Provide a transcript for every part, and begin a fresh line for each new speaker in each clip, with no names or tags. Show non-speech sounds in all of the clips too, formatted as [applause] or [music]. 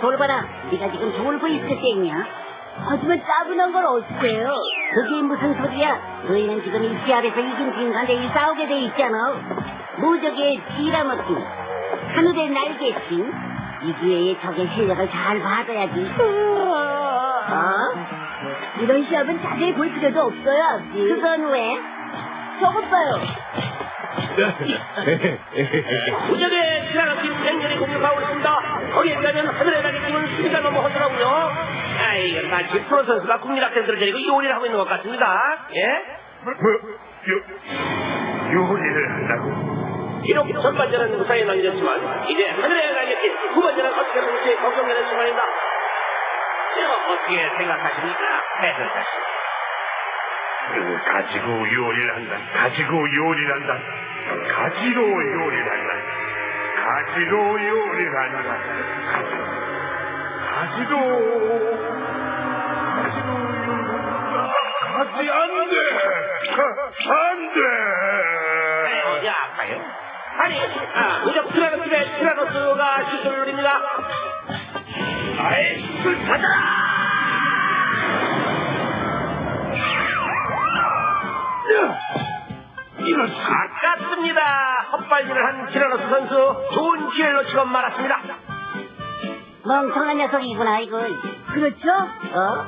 돌봐라. 네가 지금 졸고 있을 때냐? 하지만 짜분한 걸 어째요? 그게 무슨 소리야? 너희는 지금 이 시합에서 이긴 내일 싸우게 돼 있잖아. 무적의 빌어먹기, 하늘의 날개팀. 이 기회에 적의 실력을 잘 봐줘야지. 어? 이런 시합은 자세히 볼 필요도 없어요, 아버지. 그건 왜? 저것 봐요. [laughs]
무적의 티라노팀 맹렬히 공격하고 있습니다. 거기에 가면 하늘에 나게 팀은 수비가 너무 하더라고요. 아, 이건 마치 프로 선수가 국민학생들을 데리고 요리를 하고 있는 것 같습니다. 예?
뭐, 요, 요리를 한다고?
비록 첫 번째는 무사히 넘겼지만 이제 하늘에 날겠지 두 번째는 어떻게 될지 걱정되는 순간입니다. 자, 어떻게 생각하십니까? 해설자 씨.
그 가지고 요리를 한다. 가지고 요리를 한다. 가지로 요리를 한다. 가지로 요리를 한다. 가지로. 가지로 요리를 한다. 가지 안 돼. 가- 안 돼.
아니, 어디 아파요? 아니, 아, 무적 티라노스의 티라노스가 슛을 노립니다.
아이, 술 받아라! 이런
아깝습니다. 헛발질을 한 티라노스 선수 좋은 기회를 놓치고 말았습니다.
멍청한 녀석이구나, 이거. 그렇죠? 어?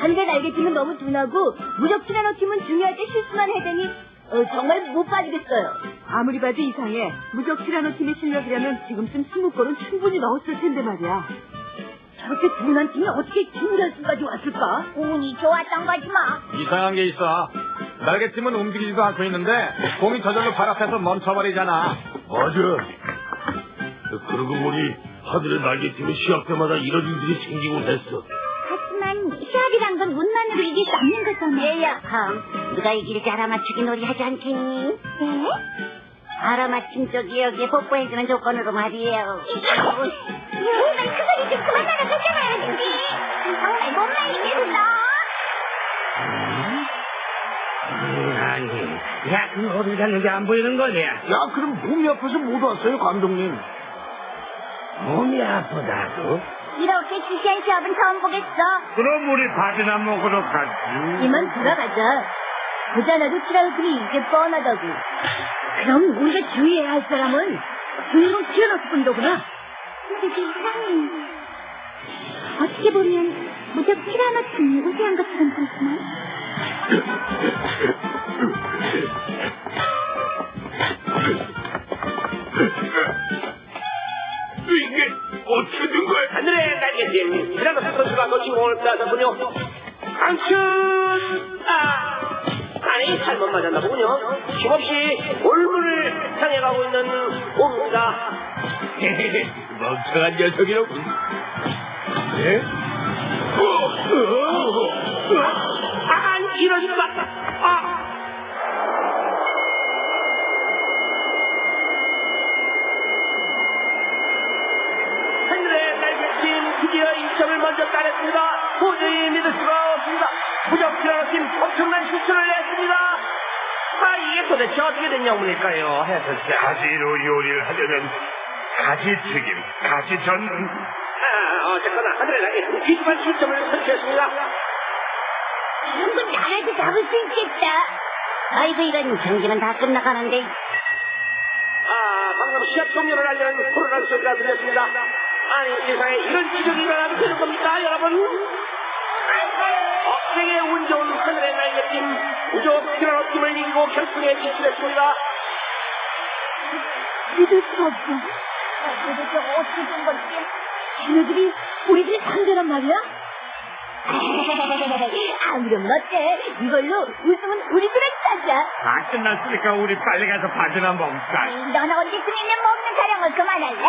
한대 날개 팀은 너무 둔하고 무적 티라노 팀은 중요할 때 실수만 해대니 어, 정말 못 빠지겠어요.
아무리 봐도 이상해. 무적 티라노 팀의 실력이라면 지금쯤 스무 골은 충분히 넣었을 텐데 말이야.
저렇게 둔한 팀이 어떻게 준결승까지 왔을까? 운이 좋았던 거지 뭐.
이상한 게 있어. 날개팀은 움직이지도 않고 있는데 공이 저절로 발 앞에서 멈춰버리잖아.
맞아. 그러고 보니 하늘의 날개팀의 시합 때마다 이런 일들이 생기곤 했어.
하지만 시합이란 건 운만으로 이길 수 없는 거잖아. 얘야, 함. 누가 이길지 알아맞추기 놀이 하지 않겠니? 네? 알아맞힌 쪽이 여기에 뽀뽀해주는 조건으로 말이에요. 그만 그 소리 좀 그만하라 그잖아요, 정말 못 말리겠어.
아니, 야, 그 어디 갔는지 안 보이는 거냐?
야, 그럼 몸이 아파서 못 왔어요, 감독님.
몸이 아프다고?
이렇게 지시한 시합은 처음 보겠어.
그럼 우리 밥이나 먹으러 가지.
이만 돌아가자. 보자나도 티라노스이 이게 뻔하다고. 그럼 우리가 주의해야 할 사람은 주인공 티라노스 뿐이더구나. 근데 그 이상해. 어떻게 보면 무적 티라노스는 우세한 것처럼 보이지만
이게 어떻게 된 거야?
하늘의 날개팀 티라노스 선수가 놓친 공을 따졌군요. 강슛! 아! 아니, 잘못 맞았나 보군요. 힘없이 골문을 향해 가고 있는 공입니다.
멍청한 녀석이라고. 예?
아, 이런 줄 맞다. 아! 하늘의 날개팀 드디어 1점을 먼저 따냈습니다. 도저히 믿을 수가 없습니다. 무적 티라노팀 엄청난 실수를 했습니다. 아, 이게 도대체 어떻게 된 영문일까요? 해설자.
가지로 요리를 하려면 가지튀김, 가지전,
아, 어쨌거나 하늘의 날개팀 뒤집한 실점을 선취했습니다.
건 나라도 잡을 수 있겠다. 아이고 이런 경기는 다 끝나가는데
아, 방금 시합 종료를 알리는 코로나 소리가 들렸습니다. 아니, 세상에 이런 기적이 일어나도 되는 겁니까, 여러분? 억세게 운 좋은 하늘의 날개팀, 우조 티라노 팀을 이기고 결승에 진출했습니다.
믿을 수 없어. 도대체 어떻게 된 거지? 걔네들이 우리들 상대란 말이야? 아무렴 어때? 이걸로 우승은 우리들의 차지야.
다 끝났으니까 우리 빨리 가서 밥이나 먹자.
넌 어디쯤이면 먹는 타령을 그만할래?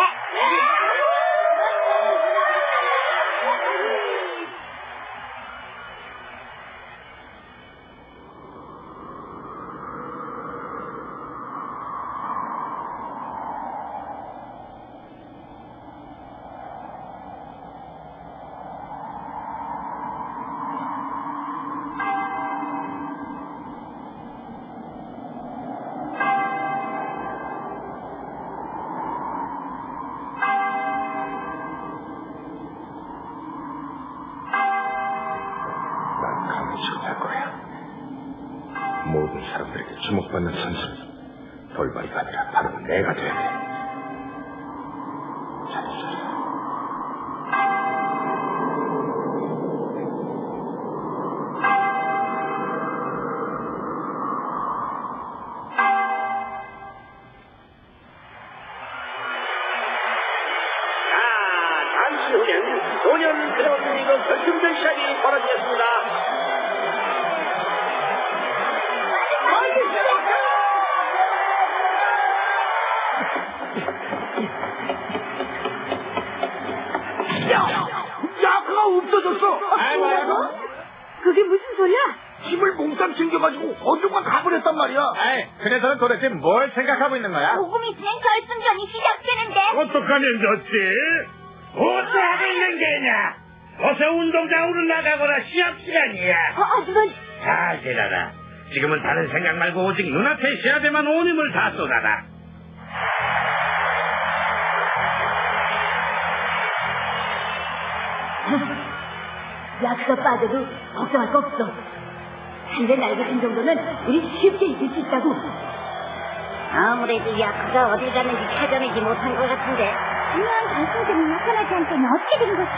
주목받는 선수. 돌발이가 아니라 바로 내가 돼야 돼.
자, 잠시 후면 5년 드래곤 리그 결승전 시합이 벌어지겠습니다.
소리야?
힘을 몽땅 챙겨가지고 어디론가 가버렸단 말이야.
아이, 그래서는 도대체 뭘 생각하고 있는 거야?
조금 있으면 결승전이 시작되는데.
어떡하면 좋지? 어떻게 있는 게냐? 어서 운동장으로 나가거라 시합 시간이야.
어, 하지만
잘 지내라. 지금은 다른 생각 말고 오직 눈앞의 시합에만 온 힘을 다 쏟아라. [laughs]
야크가 빠져도 걱정할 거 없어. 상대 날개친 정도는 우리 쉽게 이길 수 있다고.
아무래도 야크가 어딜 갔는지 찾아내지 못한 것 같은데. 중요한 단순점이 나타나지 않더니 어떻게 된 거죠?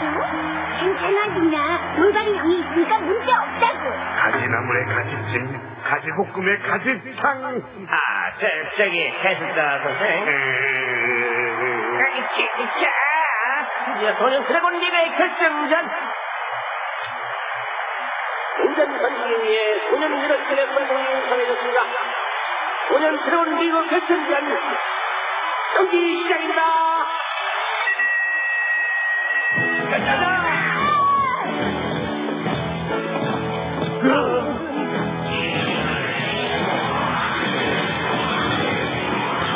괜찮아, 누나. 돌발이 형이 있으니까 문제 없다고.
가지나물의 가지찜, 가지볶음의 가지탕.
아, 저, 저기, 해설자 선생. 자, 이제 소년 드래곤 리그의 결승전. 운전 선수를 위해 소년 미러스의 선공이 정해졌습니다. 소년 드래곤 리그 결승전. 경기 시작입니다. 가자!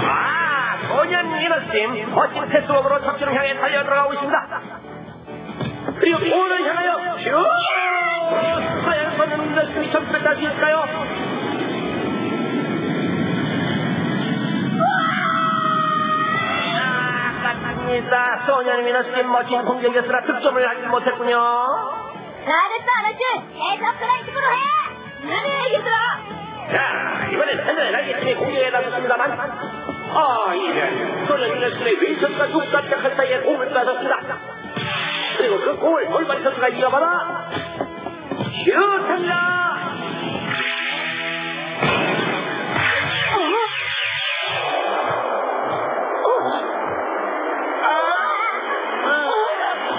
아, 소년 미러스팀 멋진 패스워크로 적진을 향해 달려 들어가고 있습니다. 그리고 골을 향하여 슛! 딸수 있을까요? 아, 아깝습니다. 소년 미러스팀 멋진 공격이었으나 득점을 하지 못했군요.
알았지? 계속 그런 식으로 해! 나는 얘들아!
자, 이번엔 하늘의 날개팀이 공격에 나섰습니다만, 아, 이제 소년 미러스팀의 윈선과 시작할 사이에 공을 쏴줬습니다. 그리고 그 공을 돌발 선수가 이어받아 슛합니다.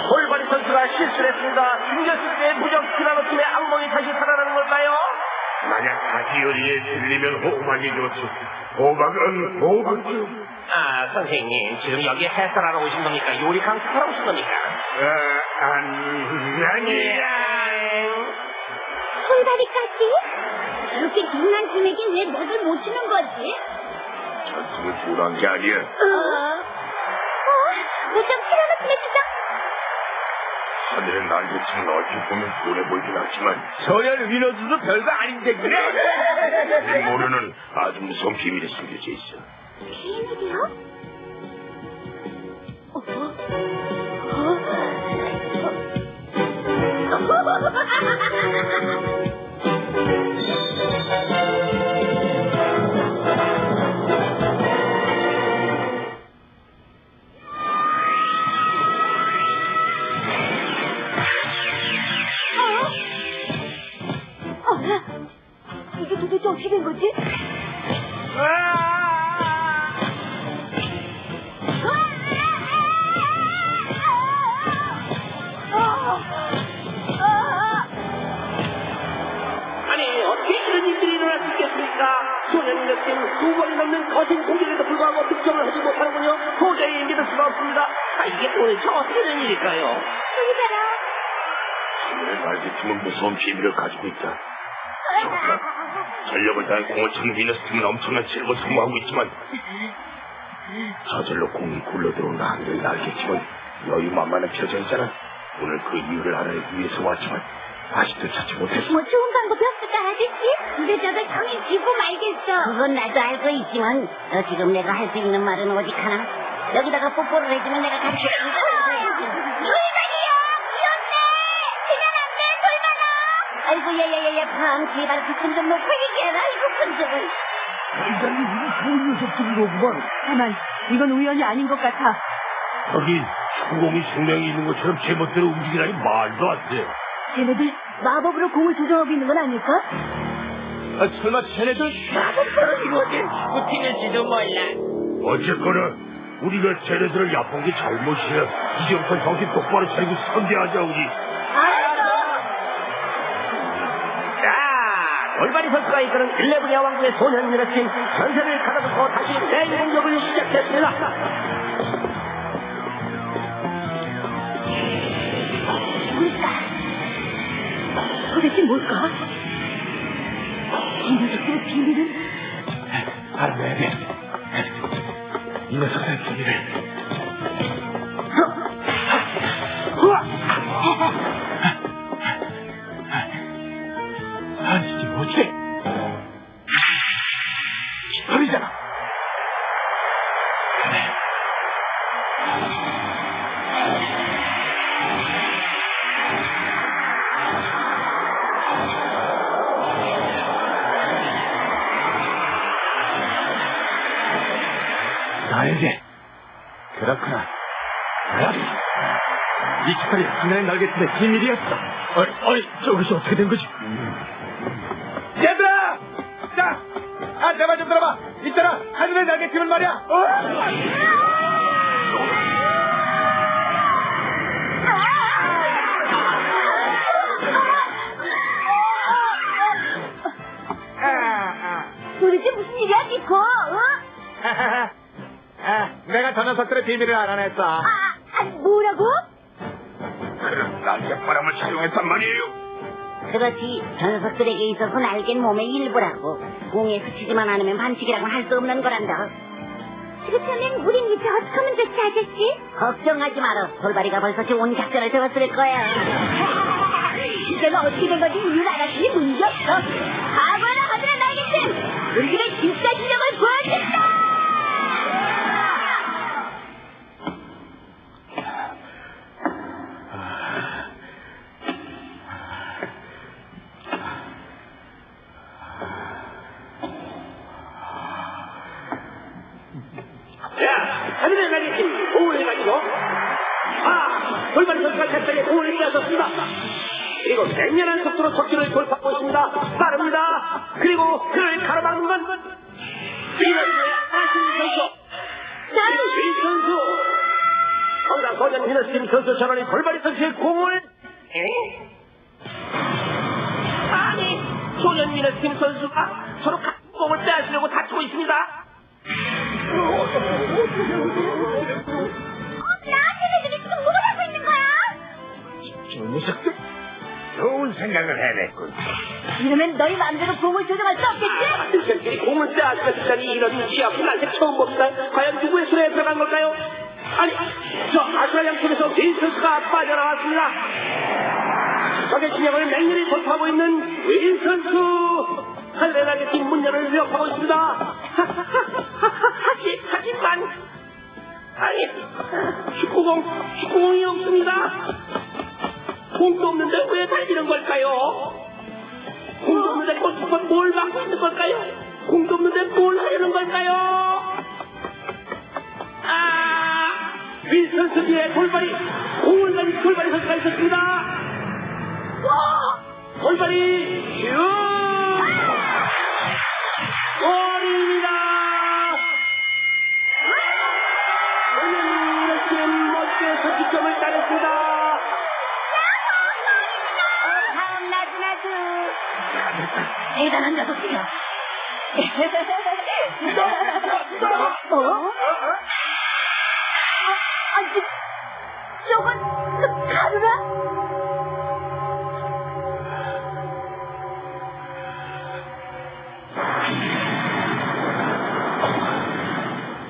돌발 선수가 실수를 했습니다. 중결승 때 무적 티라노 팀의 악몽이 다시 살아나는 걸까요?
만약 가지 요리에 들리면 호박이 좋지. 호박은 호박이요.
아, 선생님, 지금 여기 해설하러 오신 겁니까? 요리 강습하러 오신 겁니까?
아, 아니, 아니야.
돌발이까지? 그렇게 중요한 팀에게 왜 맥을 못 치는 거지?
전투를 주란 게 아니야.
어? 어? 무슨 티라노 팀의 주장?
하늘의 날개치는 얼핏 보면 곤해 보이긴 하지만
소년 위너즈도 별거 아닌데 그래?
이 모르는 아주 무서운 비밀이 숨겨져 있어.
비밀이요? 어? 어? [laughs] [laughs]
일일까요?
하늘의 날개팀은 무서운 비밀을 가지고 있다. 전력을 다해 공을 치는 위너스 팀은 엄청난 실력을 소모하고 있지만 저절로 공이 굴러들어온 하늘의 날개팀은 여유만만한 표정이잖아. 오늘 그 이유를 알아내기 위해서 왔지만 아직도 찾지 못했어.
뭐 좋은 방법이 없을까, 아저씨? 근데 저걸 형이 지고 말겠어. 그건 나도 알고 있지만, 너 지금 내가 할 수 있는 말은 오직 하나. 여기다가 뽀뽀를 해주면 내가 같이 돌발이야! 귀엽네! 그냥 안 돼, 돌발아! 아이고, 야야야야, 참, 제발 그좀 좀 놓고 얘기해라. 이거 큰.
대장이 우리 좋은 녀석들인 거구만.
다만 이건 우연이 아닌 것 같아.
하긴 축구공이 생명이 있는 것처럼 제멋대로 움직이다니 말도 안 돼.
쟤네들 마법으로 공을 조정하고 있는 건 아닐까?
아, 설마 쟤네들
어쨌거나 우리가 쟤네들을 얕본 게 잘못이야. 이제부터 정신 똑바로 차리고 상대하자 우리.
자, 올바리 선수가 이끄는 일레브리아 왕국의 소년미러 팀 전세를 가다듬고 다시 대공격을 시작했습니다.
도대체 뭘까? 이 녀석들의 비밀은
알아내야 돼. 이 녀석들의 비밀을. 아니, 이게 그렇구나. 이 깃털이 하늘의 날개짓의 비밀이었어. 아니, 아니, 저것이 어떻게 된 거지?
얘들아! 자! 아, 내 말 좀 들어봐! 있잖아! 하늘의 날개팀을 말이야! 어?
도대체 무슨 일이야, 니코? 어?
아, 내가 저 녀석들의 비밀을 알아냈어.
아, 아니, 뭐라고?
그런 날개바람을 사용했단 말이에요.
그렇지. 저 녀석들에게 있어서 날개는 몸의 일부라고. 공에 스치지만 않으면 반칙이라고 할 수 없는 거란다. 그렇다면 우린 이제 어떻게 하면 좋지, 아저씨? 걱정하지 마라. 돌발이가 벌써 좋은 작전을 세웠을 거야.
내가 어떻게 된 건지 이유를 알았으니 문제 없어. 가거라 하늘의 날
선수. 건강 소년 미너스팀 선수 전원이 돌발이 선수의 공을 에? 아니, 소년 미너스팀 선수가 서로 같은 공을 빼앗으려고 다투고 있습니다.
어, 나한테 지금 뭘 하고 있는 거야?
저 녀석들 좋은 생각을 해냈군.
이러면 너희 마음대로 공을 조정할 수 없겠지?
녀석들이 공을 빼앗았다니 이런 취약한 날새 처음 봅니다. 과연 누구의 손에 들어간 걸까요? 아니, 저 아수라 양쪽에서 윈선수가 빠져나왔습니다. 적의 진영을 맹렬히 돌파하고 있는 윈선수! 할레나게 팀 문열을 위협하고 있습니다. 하지, 하지만, 아니, 축구공, 축구공이 없습니다. 공도 없는데 왜 달리는 걸까요? 공도 없는데 골키퍼 뭘 막고 있는 걸까요? 공도 없는데 뭘 하려는 걸까요? 아! 윌슨 수비의 돌발이, 공을 가진 돌발이 선수가 있었습니다. 와! 돌발이, 슛!
대단한 녀석이야. 어? 아, 아, 저, 저건 그 가루라?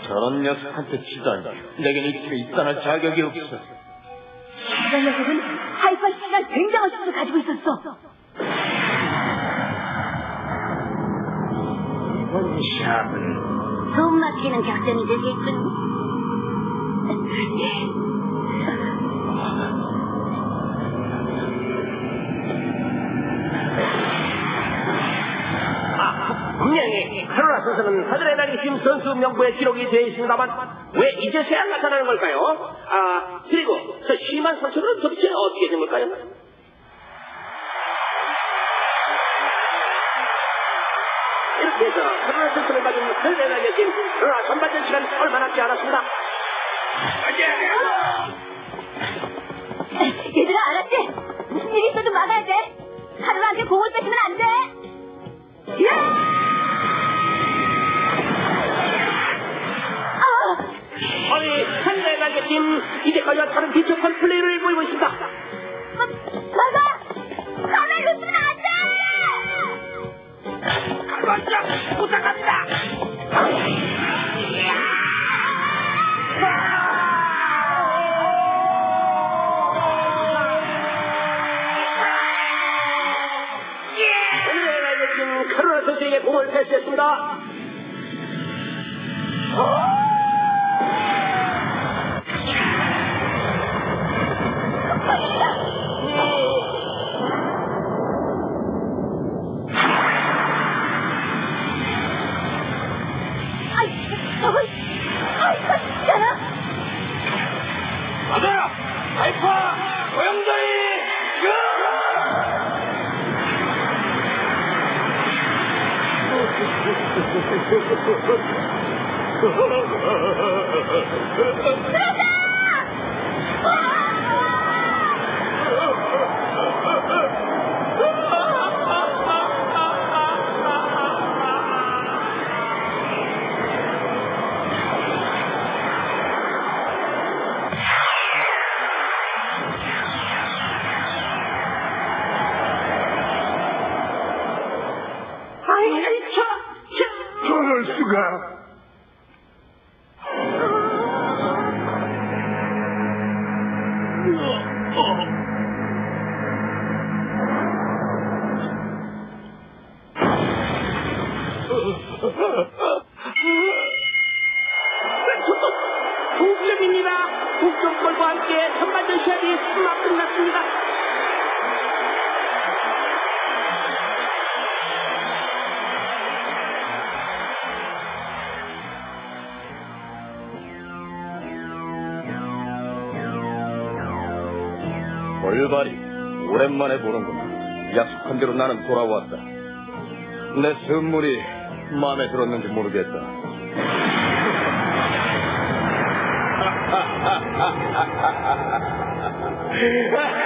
저런 녀석한테 치다니. 내겐 이 팀에 입단할 자격이 없어.
저 녀석은 하이파 시간 굉장한 힘을 가지고 있었어.
시합은
숨 막히는 작전이 되겠군.
아, 분명히 카로라 선수는 하늘의 날개팀 선수 명부에 기록이 되어 있습니다만 왜 이제서야 나타나는 걸까요? 아 그리고 저 심한 상처는 도대체 어떻게 된 걸까요? 해서 카로라 선수를 가진 하늘의 날개팀 그러나 전반전 시간 얼마 남지 않았습니다.
얘들아, 알았지? 무슨 일이 있어도 막아야 돼. 하루한테 공을 뺏으면 안 돼. 야! 아!
아니 하늘의 날개팀 이제까지와 다른 비슷한 플레이를 보이고 있습니다.
마, 막아!
올바리, 오랜만에 보는구나. 약속한 대로 나는 돌아왔다. 내 선물이 마음에 들었는지 모르겠다. [laughs]